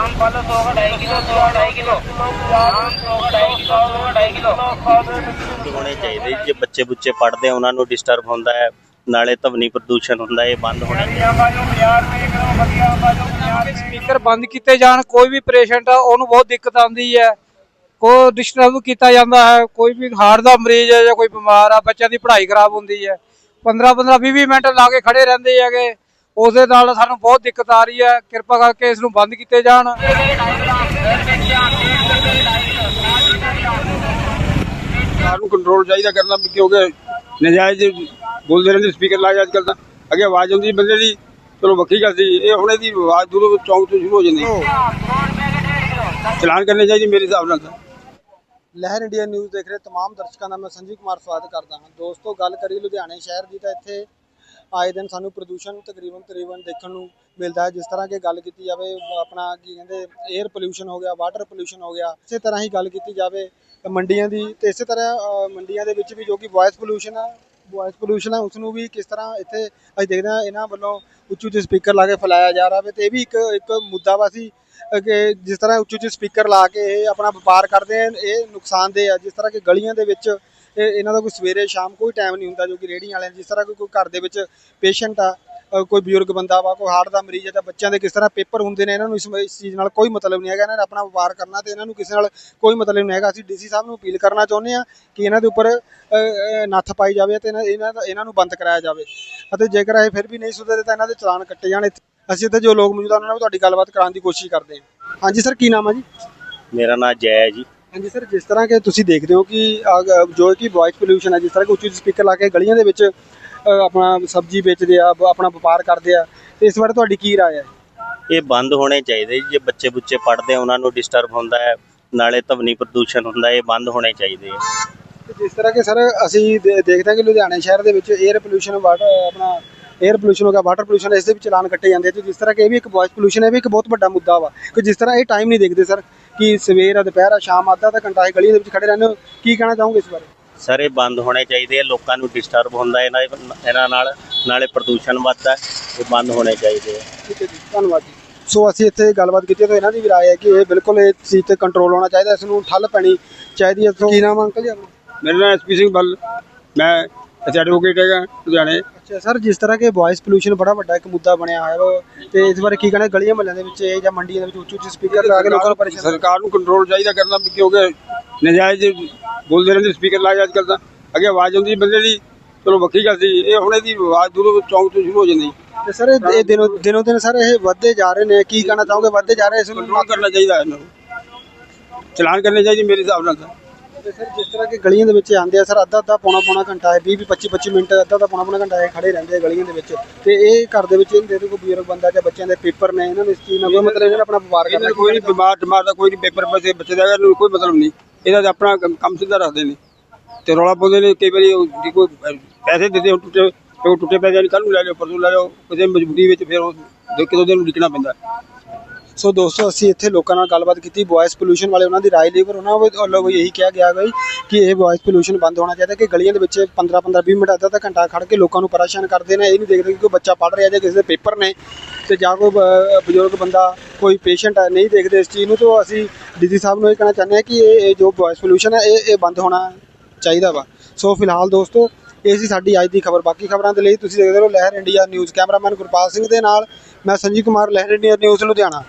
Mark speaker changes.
Speaker 1: ਆਮ ਫਲ 100 2.5 kilo 100 2.5 kilo ਆਮ 100 2.5 kilo 100 2.5 kilo
Speaker 2: ਹੋਣੇ ਚਾਹੀਦੇ ਜੇ ਬੱਚੇ ਬੁੱਚੇ ਪੜ੍ਹਦੇ ਆ ਉਹਨਾਂ ਨੂੰ ਡਿਸਟਰਬ ਹੁੰਦਾ ਹੈ ਨਾਲੇ ਧਵਨੀ ਪ੍ਰਦੂਸ਼ਣ ਹੁੰਦਾ ਹੈ, ਇਹ ਬੰਦ ਹੋਣਾ
Speaker 3: ਸਪੀਕਰ ਬੰਦ ਕੀਤੇ ਜਾਣ ਕੋਈ ਵੀ ਪੇਸ਼ੈਂਟ ਆ ਉਹਨੂੰ ਬਹੁਤ ਦਿੱਕਤ ਆਉਂਦੀ ਹੈ। ਕੋ ਡਿਸਟਰਬ ਕੀਤਾ ਜਾਂਦਾ ਹੈ ਕੋਈ ਵੀ ਹਾਰਟ ਦਾ ਮਰੀਜ਼ ਹੈ ਜਾਂ ਕੋਈ ਬਿਮਾਰ ਆ ਬੱਚਿਆਂ ਦੀ ਪੜ੍ਹਾਈ ਖਰਾਬ ਹੁੰਦੀ ਹੈ। 15 15 20 20 ਮਿੰਟ ਲਾ ਕੇ ਖੜੇ ਰਹਿੰਦੇ ਹੈਗੇ। ਉਸ ਦੇ ਨਾਲ ਸਾਨੂੰ ਬਹੁਤ ਦਿੱਕਤ ਆ ਰਹੀ ਹੈ। ਕਿਰਪਾ ਕਰਕੇ ਇਸ ਨੂੰ ਬੰਦ ਕੀਤੇ ਜਾਣ।
Speaker 4: ਸਰਕਾਰ ਨੂੰ ਕੰਟਰੋਲ ਚਾਹੀਦਾ ਕਰਨਾ ਕਿਉਂਕਿ ਨਜਾਇਜ਼ ਬੋਲਦੇ ਰਹਿੰਦੇ ਸਪੀਕਰ ਲਾਏ ਅੱਜ ਕੱਲ ਤਾਂ। ਅੱਗੇ ਆਵਾਜ਼ ਆਉਂਦੀ ਬੰਦੇ ਦੀ। ਚਲੋ ਵੱਖਰੀ ਗੱਲ ਸੀ। ਇਹ ਹੁਣੇ ਦੀ ਆਵਾਜ਼ ਦੂਰੋਂ ਚੌਂਕ ਤੋਂ ਸ਼ੁਰੂ ਹੋ ਜਾਂਦੀ ਚਲਾਨ ਕਰਨੇ ਚਾਹੀਦੇ ਮੇਰੇ ਹਿਸਾਬ ਨਾਲ ਤਾਂ।
Speaker 5: ਲਹਿਰ ਇੰਡੀਆ ਨਿਊਜ਼ ਦੇਖ ਰਹੇ ਤਮਾਮ ਦਰਸ਼ਕਾਂ ਦਾ ਮੈਂ ਸੰਜੀਵ ਕੁਮਾਰ ਸਵਾਗਤ ਕਰਦਾ ਹਾਂ। ਦੋਸਤੋ ਗੱਲ ਕਰੀ ਲੁਧਿਆਣੇ ਸ਼ਹਿਰ ਦੀ ਤਾਂ ਇੱਥੇ ਆਏ ਦਿਨ ਸਾਨੂੰ ਪ੍ਰਦੂਸ਼ਣ ਤਕਰੀਬਨ ਤਕਰੀਬਨ ਦੇਖਣ ਨੂੰ ਮਿਲਦਾ ਹੈ। ਜਿਸ ਤਰ੍ਹਾਂ ਕਿ ਗੱਲ ਕੀਤੀ ਜਾਵੇ, ਆਪਣਾ ਕੀ ਕਹਿੰਦੇ 에ਅਰ ਪੋਲਿਊਸ਼ਨ ਹੋ ਗਿਆ ਵਾਟਰ ਪੋਲਿਊਸ਼ਨ ਹੋ ਗਿਆ, ਇਸੇ ਤਰ੍ਹਾਂ ਹੀ ਗੱਲ ਕੀਤੀ ਜਾਵੇ ਮੰਡੀਆਂ ਦੀ ਤੇ ਇਸੇ ਤਰ੍ਹਾਂ ਮੰਡੀਆਂ ਦੇ ਵਿੱਚ ਵੀ ਜੋ ਕਿ ਵਾਇਸ ਪੋਲਿਊਸ਼ਨ ਆ ਵਾਇਸ ਪੋਲਿਊਸ਼ਨ ਆ ਉਸ ਨੂੰ ਵੀ ਕਿਸ ਤਰ੍ਹਾਂ ਇੱਥੇ ਅਸੀਂ ਦੇਖਦੇ ਹਾਂ, ਇਹਨਾਂ ਵੱਲੋਂ ਉੱਚੀ ਉੱਚੇ ਸਪੀਕਰ ਲਾ ਕੇ ਫੈਲਾਇਆ ਜਾ ਰਿਹਾ ਵੇ। ਤੇ ਇਹ ਵੀ ਇੱਕ ਇੱਕ ਮੁੱਦਾ ਵਾ ਸੀ ਕਿ ਜਿਸ ਤਰ੍ਹਾਂ ਉੱਚੀ ਉੱਚੇ ਸਪੀਕਰ ਲਾ ਕੇ ਇਹ ਆਪਣਾ ਵਪਾਰ ਕਰਦੇ ਆ, ਇਹ ਨੁਕਸਾਨਦੇਹ ਆ। ਜਿਸ ਤਰ੍ਹਾਂ ਕਿ ਗਲੀਆਂ ਦੇ ਵਿੱਚ ਇਹਨਾਂ ਦਾ ਕੋਈ ਸਵੇਰੇ ਸ਼ਾਮ ਕੋਈ ਟਾਈਮ ਨਹੀਂ ਹੁੰਦਾ, ਜੋ ਕਿ ਰੇਹੜੀਆਂ ਵਾਲਿਆਂ ਜਿਸ ਤਰ੍ਹਾਂ ਕੋਈ ਕੋਈ ਘਰ ਦੇ ਵਿੱਚ ਪੇਸ਼ੈਂਟ ਆ ਕੋਈ ਬਜ਼ੁਰਗ ਬੰਦਾ ਵਾ, ਕੋਈ ਹਾਰਟ ਦਾ ਮਰੀਜ਼ ਹੈ ਤਾਂ ਬੱਚਿਆਂ ਦੇ ਕਿਸ ਤਰ੍ਹਾਂ ਪੇਪਰ ਹੁੰਦੇ ਨੇ, ਇਹਨਾਂ ਨੂੰ ਇਸ ਇਸ ਚੀਜ਼ ਨਾਲ ਕੋਈ ਮਤਲਬ ਨਹੀਂ ਹੈਗਾ, ਇਹਨਾਂ ਨੇ ਆਪਣਾ ਵਪਾਰ ਕਰਨਾ ਤੇ ਇਹਨਾਂ ਨੂੰ ਕਿਸੇ ਨਾਲ ਕੋਈ ਮਤਲਬ ਨਹੀਂ ਹੈਗਾ। ਅਸੀਂ ਡੀਸੀ ਸਾਹਿਬ ਨੂੰ ਅਪੀਲ ਕਰਨਾ ਚਾਹੁੰਦੇ ਆ ਕਿ ਇਹਨਾਂ ਦੇ ਉੱਪਰ ਨੱਥ ਪਾਈ ਜਾਵੇ ਤੇ ਇਹਨਾਂ ਇਹਨਾਂ ਦਾ- ਇਹਨਾਂ ਨੂੰ ਬੰਦ ਕਰਾਇਆ ਜਾਵੇ। ਅਤੇ ਜੇਕਰ ਇਹ ਫਿਰ ਵੀ ਨਹੀਂ ਸੁਧਰਦੇ ਤਾਂ ਇਹਨਾਂ ਦੇ ਚਲਾਨ ਕੱਟੇ ਜਾਣ। ਅਸੀਂ ਇੱਥੇ ਜੋ ਲੋਕ ਮੌਜੂਦ ਆ ਉਹਨਾਂ ਨਾਲ ਵੀ ਤੁਹਾਡੀ ਗੱਲਬਾਤ ਕਰਾਉਣ ਦੀ ਕੋਸ਼ਿਸ਼ ਕਰਦੇ ਹਾਂ। ਹਾਂਜੀ, ਸਰ, ਕੀ ਨਾਮ ਹੈ ਜੀ?
Speaker 2: ਮੇਰਾ ਨਾਮ ਜੈ ਹੈ ਜੀ।
Speaker 5: ਹਾਂਜੀ ਸਰ ਜਿਸ ਤਰ੍ਹਾਂ ਕਿ ਤੁਸੀਂ ਦੇਖਦੇ ਹੋ ਕਿ ਜੋ ਕਿ ਵੌਇਸ ਪੋਲਿਊਸ਼ਨ ਹੈ ਜਿਸ ਤਰ੍ਹਾਂ ਕਿ ਉੱਚੀ ਸਪੀਕਰ ਲਾ ਕੇ ਗਲੀਆਂ ਦੇ ਵਿੱਚ ਆਪਣਾ ਸਬਜ਼ੀ ਵੇਚਦੇ ਆ ਬ- ਆਪਣਾ ਵਪਾਰ ਕਰਦੇ ਆ ਤੇ ਇਸ ਬਾਰੇ ਤੁਹਾਡੀ ਕੀ ਰਾਏ ਹੈ?
Speaker 2: ਇਹ ਬੰਦ ਹੋਣੇ ਚਾਹੀਦੇ ਜੀ, ਜੇ ਬੱਚੇ ਬੁੱਚੇ ਪੜ੍ਹਦੇ ਆ ਉਹਨਾਂ ਨੂੰ ਡਿਸਟਰਬ ਹੁੰਦਾ ਹੈ ਨਾਲੇ ਧਵਨੀ ਪ੍ਰਦੂਸ਼ਣ ਹੁੰਦਾ ਹੈ, ਇਹ ਬੰਦ ਹੋਣੇ ਚਾਹੀਦੇ ਆ।
Speaker 5: ਤੇ ਜਿਸ ਤਰ੍ਹਾਂ ਕਿ ਸਰ ਅਸੀਂ ਦੇ- ਦੇਖਦੇ ਹਾਂ ਕਿ ਲੁਧਿਆਣੇ ਸ਼ਹਿਰ ਦੇ ਵਿੱਚ 에ਅਰ ਪੋਲਿਊਸ਼ਨ ਵਾਟਰ ਆਪਣਾ 에ਅਰ ਪੋਲਿਊਸ਼ਨ ਹੋ ਗਿਆ ਵਾਟਰ ਪੋਲਿਊਸ਼ਨ ਇਸ ਦੇ ਵੀ ਚਲਾਨ ਕੱਟੇ ਜਾਂਦੇ ਆ। ਤੇ ਜਿਸ ਤਰ੍ਹਾਂ ਕਿ ਇਹ ਵੀ ਇੱਕ ਵੌਇਸ ਪੋਲਿਊਸ਼ਨ ਹੈ ਵੀ ਇੱਕ ਬਹੁਤ ਵੱਡਾ ਮੁੱਦਾ ਵਾ ਕਿ ਜਿਸ ਤਰ੍ਹਾਂ ਇਹ ਟਾਈਮ ਨਹੀਂ ਦੇਖਦੇ ਸਰ ਕਿ ਸਵੇਰ ਆ ਦੁਪਹਿਰ ਆ ਸ਼ਾਮ ਅੱਧਾ ਅੱਧਾ ਘੰਟਾ ਇਹ ਗਲੀ ਦੇ ਵਿੱਚ ਖੜੇ ਰਹਿੰਦੇ ਹੋ। ਕੀ ਕਹਿਣਾ ਚਾਹੋਗੇ ਇਸ ਬਾਰੇ?
Speaker 2: ਸਰ ਇਹ ਬੰਦ ਹੋਣੇ ਚਾਹੀਦੇ ਆ ਲੋਕਾਂ ਨੂੰ ਡਿਸਟਰਬ ਹੁੰਦਾ ਇਹਨਾਂ ਇਹਨਾਂ ਨਾਲ ਨਾਲੇ ਪ੍ਰਦੂਸ਼ਣ ਵੱਧਦਾ ਹੈ, ਇਹ ਬੰਦ ਹੋਣੇ ਚਾਹੀਦੇ ਆ।
Speaker 5: ਠੀਕ ਹੈ ਜੀ ਧੰਨਵਾਦ ਜੀ। ਸੋ ਅਸੀਂ ਇੱਥੇ ਗੱਲਬਾਤ ਕੀਤੀ ਤਾਂ ਇਹਨਾਂ ਦੀ ਵੀ ਰਾਏ ਹੈ ਕਿ ਇਹ ਬਿਲਕੁਲ ਇਹ ਚੀਜ਼ ਤੇ ਕੰਟਰੋਲ ਹੋਣਾ ਚਾਹੀਦਾ ਇਸ ਨੂੰ ਠੱਲ ਪੈਣੀ ਚਾਹੀਦੀ ਹੈ। ਸੋ ਕੀ ਨਾਮ ਅੰਕਲ ਜੀ ਆਪਣਾ?
Speaker 4: ਮੇਰਾ ਨਾਮ ਐਸਪੀ ਸਿੰਘ ਬੱਲ ਮੈਂ ਇੱਥੇ ਐਡਵੋਕੇਟ ਹੈਗਾ ਲੁਧਿਆਣੇ।
Speaker 5: ਅੱਛਾ ਸਰ ਜਿਸ ਤਰ੍ਹਾਂ ਕਿ ਵੌਇਸ ਪੋਲਿਊਸ਼ਨ ਬੜਾ ਵੱਡਾ ਇੱਕ ਮੁੱਦਾ ਬਣਿਆ ਹੋਇਆ ਵਾ ਤੇ ਇਸ ਬਾਰੇ ਕੀ ਕਹਿਣਾ ਗਲੀਆਂ ਮਹੱਲਿਆਂ ਦੇ ਵਿੱਚ ਇਹ ਜਾਂ ਮੰਡੀਆਂ ਦੇ ਵਿੱਚ ਉੱਚੇ ਉੱਚੇ ਸਪੀਕਰ ਲਾ ਕੇ ਲੋਕਾਂ ਨੂੰ ਪਰੇਸ਼ਾਨ
Speaker 4: ਸਰਕਾਰ ਨੂੰ ਕੰਟਰੋਲ ਚਾਹੀਦਾ ਕਰਨਾ ਵੀ ਕਿਉਂਕਿ ਨਜਾਇਜ਼ ਬੋਲਦੇ ਰਹਿੰਦੇ ਸਪੀਕਰ ਲਾਏ ਅੱਜ ਕੱਲ ਤਾਂ। ਅੱਗੇ ਆਵਾਜ਼ ਆਉਂਦੀ ਬੰਦੇ ਦੀ ਚਲੋ ਵੱਖਰੀ ਗੱਲ ਸੀ ਇਹ ਹੁਣੇ ਦੀ ਆਵਾਜ਼ ਦੂਰੋਂ ਚੌਂਕ ਤੋਂ ਸ਼ੁਰੂ ਹੋ ਜਾਂਦੀ।
Speaker 5: ਤੇ ਸਰ ਇਹ ਇਹ ਦਿਨੋਂ ਦਿਨੋਂ ਦਿਨ ਸਰ ਇਹ ਵੱਧਦੇ ਜਾ ਰਹੇ ਨੇ ਕੀ ਕਹਿਣਾ ਚਾਹੋਗੇ? ਵੱਧਦੇ ਜਾ ਰਹੇ ਇਸ ਨੂੰ?
Speaker 4: ਕੰਟਰੋਲ ਕਰਨਾ ਚਾਹੀਦਾ ਇਹਨਾਂ ਨੂੰ। ਚਲਾਨ ਕਰਨੇ ਚਾਹੀਦੇ ਮੇਰੇ ਹਿਸਾਬ ਨਾਲ ਤਾਂ।
Speaker 5: ਤੇ ਸਰ ਜਿਸ ਤਰ੍ਹਾਂ ਕਿ ਗਲੀਆਂ ਦੇ ਵਿੱਚ ਆਉਂਦੇ ਆ ਸਰ ਅੱਧਾ ਅੱਧਾ ਪੌਣਾ ਪੌਣਾ ਘੰਟਾ ਹੈ 20 20 25 25 ਮਿੰਟ ਅੱਧਾ ਅੱਧਾ ਪੌਣਾ ਪੌਣਾ ਘੰਟਾ ਇਹ ਖੜੇ ਰਹਿੰਦੇ ਆ ਗਲੀਆਂ ਦੇ ਵਿੱਚ। ਤੇ ਇਹ ਘਰ ਦੇ ਵਿੱਚ ਇਹਦੇ ਕੋਈ ਬਜ਼ੁਰਗ ਬੰਦਾ ਜਾਂ ਬੱਚਿਆਂ ਦੇ ਪੇਪਰ ਨੇ ਇਹਨਾਂ ਨੂੰ ਇਸ ਚੀਜ਼ ਨਾਲ ਕੋਈ ਮਤਲਬ ਇਹਨਾਂ ਆਪਣਾ ਵਪਾਰ ਕਰਨਾ
Speaker 4: ਕੋਈ ਨਹੀਂ ਬਿਮਾਰ ਟਮਾਰ ਦਾ ਕੋਈ ਨਹੀਂ ਪੇਪਰ ਪੈਸੇ ਬੱਚੇ ਦਾ ਇਹਨੂੰ ਕੋਈ ਮਤਲਬ ਨਹੀਂ। ਇਹਦਾ ਆਪਣਾ ਕੰਮ- ਸਿੱਧਾ ਰੱਖਦੇ ਨੇ। ਤੇ ਰੌਲਾ ਪਾਉਂਦੇ ਨੇ ਕਈ ਵਾਰੀ ਕੋਈ ਪੈਸੇ ਹੁਣ ਟੁੱਟੇ ਟੁੱਟੇ ਪੈਸੇ ਕੱਲ ਨੂੰ ਲੈ ਲਿਓ ਪਰਸੋਂ ਲੈ ਲਿਓ ਕਿਸੇ ਮਜਬੂਰੀ ਵਿੱਚ ਫਿਰ ਉਹ ਦੋ ਕਿਦੋਂ ਦਿਨ ਨੂੰ ਨਿਕਲਣਾ ਪੈਂਦਾ।
Speaker 5: ਸੋ ਦੋਸਤੋ, ਅਸੀਂ ਇੱਥੇ ਲੋਕਾਂ ਨਾਲ ਗੱਲਬਾਤ ਕੀਤੀ। ਵੌਇਸ ਪੋਲਿਊਸ਼ਨ ਵਾਲੇ ਉਹਨਾਂ ਦੀ ਰਾਏ ਲਈ, ਪਰ ਉਹਨਾਂ ਵੱਲੋਂ ਵੀ ਇਹੀ ਕਿਹਾ ਗਿਆ ਗਈ ਕਿ ਇਹ ਵੌਇਸ ਪੋਲਿਊਸ਼ਨ ਬੰਦ ਹੋਣਾ ਚਾਹੀਦਾ, ਕਿ ਗਲੀਆਂ ਦੇ ਵਿੱਚ 15 15 20 ਮਿੰਟ, ਅੱਧਾ ਅੱਧਾ ਘੰਟਾ ਖੜ ਕੇ ਲੋਕਾਂ ਨੂੰ ਪਰੇਸ਼ਾਨ ਕਰਦੇ ਨੇ। ਇਹ ਨਹੀਂ ਦੇਖਦੇ ਕਿ ਕੋਈ ਬੱਚਾ ਪੜ੍ਹ ਰਿਹਾ ਜਾਂ ਕਿਸੇ ਦੇ ਪੇਪਰ ਨੇ ਤੇ ਜਾਂ ਕੋਈ ਬਜ਼ੁਰਗ ਬੰਦਾ, ਕੋਈ ਪੇਸ਼ੈਂਟ ਹੈ ਨਹੀਂ ਦੇਖਦੇ ਇਸ ਚੀਜ਼ ਨੂੰ। ਤਾਂ ਅਸੀਂ ਡੀਜੀ ਸਾਹਿਬ ਨੂੰ ਇਹ ਕਹਿਣਾ ਚਾਹੁੰਦੇ ਹਾਂ ਕਿ ਇਹ ਇਹ ਜੋ ਵੌਇਸ ਪੋਲਿਊਸ਼ਨ ਹੈ, ਇਹ ਇਹ ਬੰਦ ਹੋਣਾ ਚਾਹੀਦਾ ਵਾ। ਸੋ ਫਿਲਹਾਲ ਦੋਸਤੋ, ਇਹ ਸੀ ਸਾਡੀ ਅੱਜ ਦੀ ਖਬਰ। ਬਾਕੀ ਖਬਰਾਂ ਦੇ ਲਈ ਤੁਸੀਂ ਦੇਖਦੇ ਰਹੋ Lehar India news cameraman Gurpal Singh ਦੇ ਨਾਲ। ਮੈਂ ਸੰਜੀਵ ਕੁਮਾਰ, ਲਹਿਰ ਇੰਡੀਆ ਨਿਊਜ਼, ਲੁਧਿਆਣਾ।